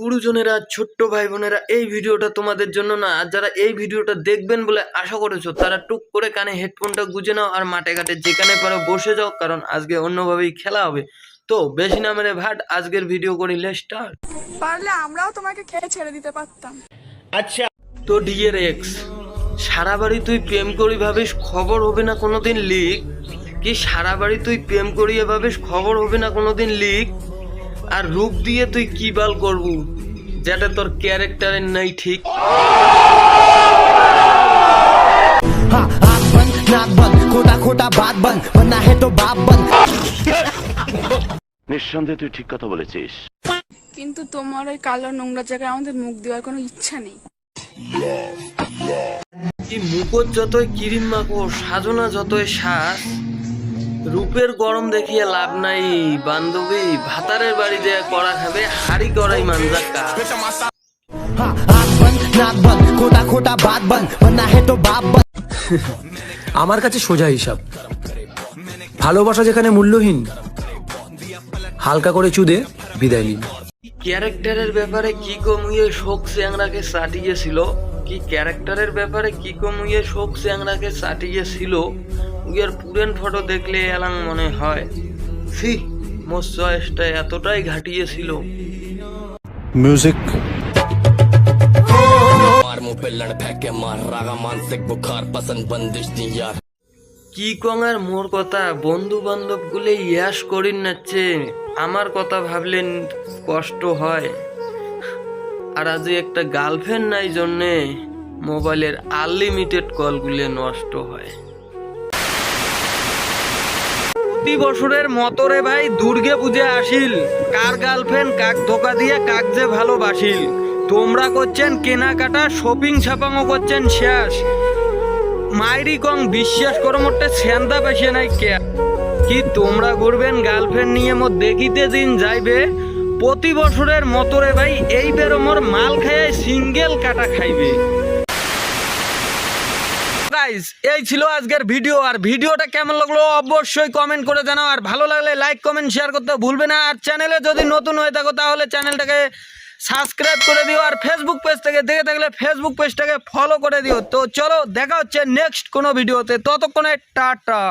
গুরুজনেরা ছোট্ট ভাই বোনেরা এই ভিডিওটা তোমাদের জন্য না আর যারা এই ভিডিওটা দেখবেন বলে আশা করেছ তারা টুক করে কানে হেডফোনটা গুজে নাও আর মাঠে ঘাটে যেখানে পারো বসে যাও কারণ আজকে অন্যভাবেই খেলা হবে। তো বেশি না মেরে ভাট আজকের ভিডিও করিলে স্টার্ট পারলে আমরাও তোমাকে খেয়ে ছেড়ে দিতে পারতাম। আচ্ছা তো ডিএর এক্স সারা বাড়ি তুই প্রেম করি ভাবিস খবর হবে না কোনোদিন লিক কি সারা বাড়ি তুই প্রেম করিয়ে ভাবিস খবর হবে না কোনোদিন লিক আর রূপ দিয়ে তুই কি বাল করবু? যেটা তোর ক্যারেক্টারের নাই ঠিক। খোটা খোটা বাপ বন নিঃসন্দেহে তুই ঠিক কথা বলেছিস। কিন্তু তোমার ওই কালো নোংরা জায়গায় আমাদের মুখ দেওয়ার কোনো ইচ্ছা নেই। মুখত যতই কিরিম মাখো সাজনা যতই সাজ রূপের গরম দেখিয়ে লাভ নাই বান্ধবী। ভাতারের বাড়িতে করা খাবে হাড়ি করাই মানজার কাজ। আমার কাছে সোজা হিসাব। ভালোবাসা যেখানে মূল্যহীন হালকা করে চুদে বিদায় নিন। ক্যারেক্টারের ব্যাপারে কি কমিয়ে শোক স্যাংরাকে সাটিয়েছিল কি ক্যারেক্টারের ব্যাপারে কি কমিয়ে শোক স্যাংরাকে সাটিয়েছিল ইয়ার পুরেন ফটো দেখলে এলাং মনে হয়। সি মোর চয়েসটা এতটাই ঘাটিয়েছিল। মিউজিক কি আর মোর কথা বন্ধু বান্ধব গুলে ইয়াস করিন নাচ্ছে আমার কথা ভাবলেন কষ্ট হয়। আর আজ একটা গার্লফ্রেন্ড নাই জন্যে মোবাইলের আনলিমিটেড কলগুলো নষ্ট হয়। প্রতি বছরের মতো রে ভাই দুর্গে পূজা আসিল। কার গার্লফ্রেন্ড কাক ধোকা দিয়ে কাক যে ভালোবাসিল। তোমরা করছেন কেনাকাটা, শপিং ছাপাংও করছেন শেষ। মাইরি কং বিশ্বাস করো মোটে সেন্দা বেশি নাই কে। কি তোমরা ঘুরবেন গার্লফ্রেন্ড নিয়ে মোর দেখিতে দিন যাইবে। প্রতি বছরের মতো রে ভাই এই বেরো মোর মাল খায় সিঙ্গেল কাটা খাইবে। গাইস এই ছিল আজকের ভিডিও আর ভিডিওটা কেমন লাগল অবশ্যই কমেন্ট করে জানাও, আর ভালো লাগলে লাইক কমেন্ট শেয়ার করতে ভুলবে না, আর চ্যানেলে যদি নতুন হয়ে থাকো তাহলে চ্যানেলটাকে সাবস্ক্রাইব করে দিও, আর ফেসবুক পেজ থেকে দেখে থাকলে ফেসবুক পেজটাকে ফলো করে দিও। তো চলো, দেখা হচ্ছে নেক্সট কোনো ভিডিওতে ততক্ষণে টাটা।